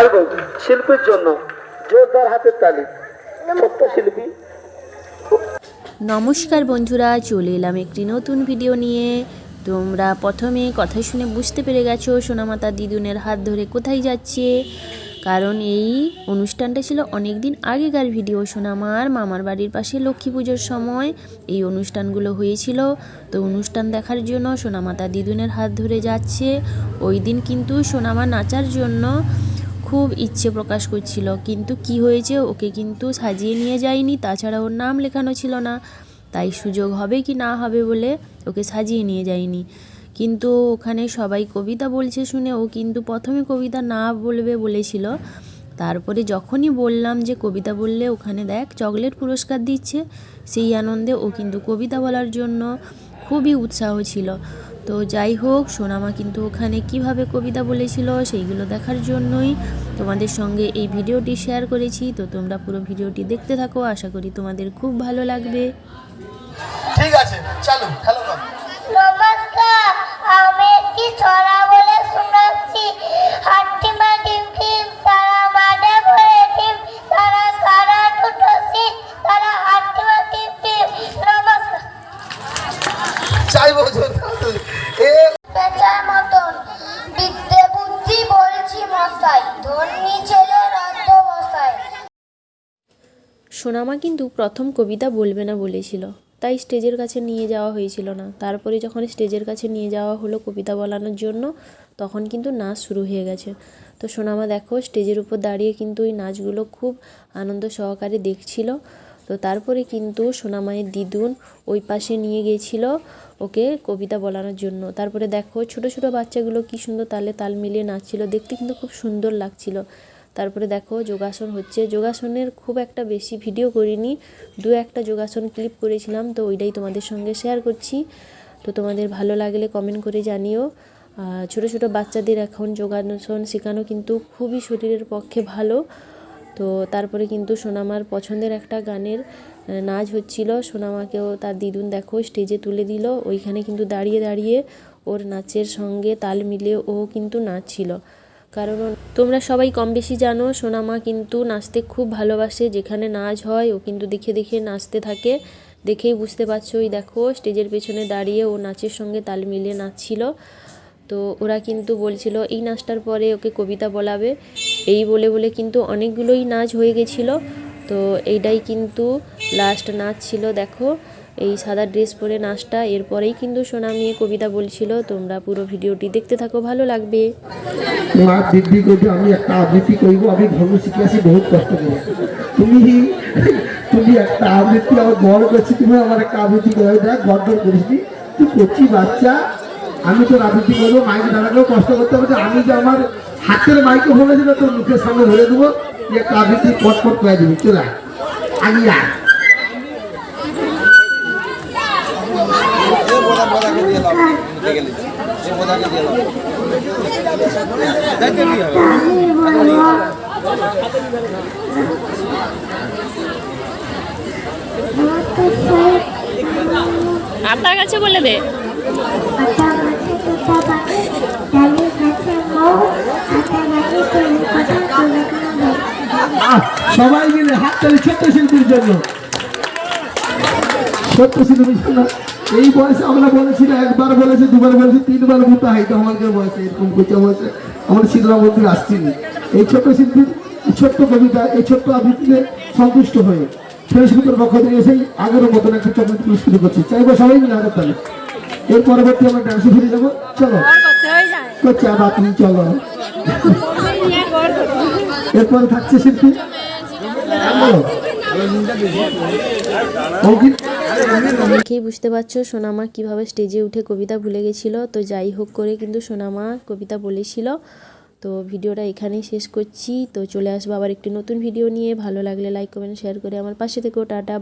দারুণ শিল্পীর জন্য জোরদার হাতের তালি। ছোট্ট শিল্পী। নমস্কার বন্ধুরা, চলে এলাম একটি নতুন ভিডিও নিয়ে। তোমরা প্রথমে কথা শুনে বুঝতে পেরে গেছো সোনামাতা দিদুনের হাত ধরে কোথায় যাচ্ছে। কারণ এই অনুষ্ঠানটা ছিল অনেক দিন আগেকার ভিডিও সোনামার মামার বাড়ির পাশে লক্ষ্মী পুজোর সময় এই অনুষ্ঠানগুলো হয়েছিল। তো অনুষ্ঠান দেখার জন্য সোনামাতা দিদুনের হাত ধরে যাচ্ছে। ওই দিন কিন্তু সোনামা নাচার জন্য খুব ইচ্ছে প্রকাশ করছিল, কিন্তু কি হয়েছে ওকে কিন্তু সাজিয়ে নিয়ে যায়নি, তাছাড়া ওর নাম লেখানো ছিল না। তাই সুযোগ হবে কি না হবে বলে ওকে সাজিয়ে নিয়ে যায়নি। কিন্তু ওখানে সবাই কবিতা বলছে শুনে ও কিন্তু প্রথমে কবিতা না বলবে বলেছিল। তারপরে যখনই বললাম যে কবিতা বললে ওখানে দেখ চকলেট পুরস্কার দিচ্ছে, সেই আনন্দে ও কিন্তু কবিতা বলার জন্য খুবই উৎসাহ ছিল। তো যাই হোক সোনামা কিন্তু ওখানে কীভাবে কবিতা বলেছিল সেইগুলো দেখার জন্যই তোমাদের সঙ্গে এই ভিডিওটি শেয়ার করেছি। তো তোমরা পুরো ভিডিওটি দেখতে থাকো আশা করি তোমাদের খুব ভালো লাগবে। ঠিক আছে চলো হ্যালো নমস্কার আমি একটি ছড়া বলে শোনাচ্ছি। হাট্টিমা চাইব এ পেঁচার মতন বিদ্যে বুদ্ধি বলছি মশাই ধন্যী ছেলের অর্ধ মশাই। সোনামা কিন্তু প্রথম কবিতা বলবে না বলেছিল তাই স্টেজের কাছে নিয়ে যাওয়া হয়েছিল না। তারপরে যখন স্টেজের কাছে নিয়ে যাওয়া হলো কবিতা বলানোর জন্য তখন কিন্তু নাচ শুরু হয়ে গেছে। তো সোনামা দেখো স্টেজের উপর দাঁড়িয়ে কিন্তু ওই নাচগুলো খুব আনন্দ সহকারে দেখছিল। তো তারপরে কিন্তু সোনামায়ের দিদুন ওই পাশে নিয়ে গিয়েছিল ওকে কবিতা বলানোর জন্য। তারপরে দেখো ছোট ছোট বাচ্চাগুলো কি সুন্দর তালে তাল মিলিয়ে নাচছিল, দেখতে কিন্তু খুব সুন্দর লাগছিল। তারপরে দেখো যোগাসন হচ্ছে, যোগাসনের খুব একটা বেশি ভিডিও করিনি, দু একটা যোগাসন ক্লিপ করেছিলাম, তো ওইটাই তোমাদের সঙ্গে শেয়ার করছি। তো তোমাদের ভালো লাগলে কমেন্ট করে জানিও। ছোট ছোট বাচ্চাদের এখন যোগাসন শেখানো কিন্তু খুবই শরীরের পক্ষে ভালো। তো তারপরে কিন্তু সোনামার পছন্দের একটা গানের নাচ হচ্ছিল। সোনামাকেও তার দিদুন দেখো, স্টেজে তুলে দিল। ওইখানে কিন্তু দাঁড়িয়ে দাঁড়িয়ে ওর নাচের সঙ্গে তাল মিলিয়ে ও কিন্তু নাচছিল। কারণ তোমরা সবাই কম বেশি জানো, সোনামা কিন্তু নাচতে খুব ভালোবাসে। যেখানে নাচ হয়, ও কিন্তু দেখে দেখে নাচতে থাকে। দেখেই বুঝতে পারছ ওই দেখো, স্টেজের পেছনে দাঁড়িয়ে ও নাচের সঙ্গে তাল মিলিয়ে নাচছিল। তো ওরা কিন্তু বলছিল, এই নাচটার পরে ওকে কবিতা বলাবে। এই বলে বলে কিন্তু অনেকগুলোই নাচ হয়ে গেছিল। তো এইটাই কিন্তু লাস্ট নাচ ছিল, দেখো। এই সাদা ড্রেস পরে নাচটা, এরপরেই কিন্তু সোনা মেয়ে কবিতা বলছিল। তোমরা পুরো ভিডিওটি দেখতে থাকো, ভালো লাগবে। আমি করব। তুমি একটা আবৃত্তি আমার বড় করছি, তুমি আমার একটা আবৃত্তি করে দেখ তুই করছি বাচ্চা, আমি তোর আবৃত্তি করব কষ্ট করতে হবে আমি যে আমার হাতের মাইকে বলে দেবে তোর মুখের সামনে ধরে দেবো। যে একটা আবৃত্তি পট পট করে দিবি চলে আগে আয়। আপনার কাছে বলে দে। আহ, সবাই ছোট্ট শিল্পীর জন্য। ছোট্ট শিল্পী এই বয়সে আমরা বলেছিল একবার বলেছে দুবার বলেছে তিনবার মোটা হাইতে আমাদের বয়সে এরকম কোচা বয়সে আমরা মন্দির আসছিনি। এই ছোট্ট শিল্পীর ছোট্ট কবিতা এই ছোট্ট আবৃত্তিতে সন্তুষ্ট হয়ে ফেসবুকের পক্ষ থেকে এসেই আগের মতন একটা চকলেট পুরস্কৃত করছি। চাইব সবাই মিলে হাতের তালে। এর পরবর্তী আমরা ডান্সে ফিরে যাব। চলো। করছে আবার তুমি চলো। এরপরে থাকছে শিল্পী। দেখেই বুঝতে পারছ, সোনামা কীভাবে স্টেজে উঠে কবিতা ভুলে গেছিল। তো যাই হোক করে কিন্তু সোনামা কবিতা বলেছিল। তো ভিডিওটা এখানেই শেষ করছি। তো চলে আসব আবার একটি নতুন ভিডিও নিয়ে। ভালো লাগলে লাইক কমেন্ট শেয়ার করে আমার পাশে থেকেও টাটা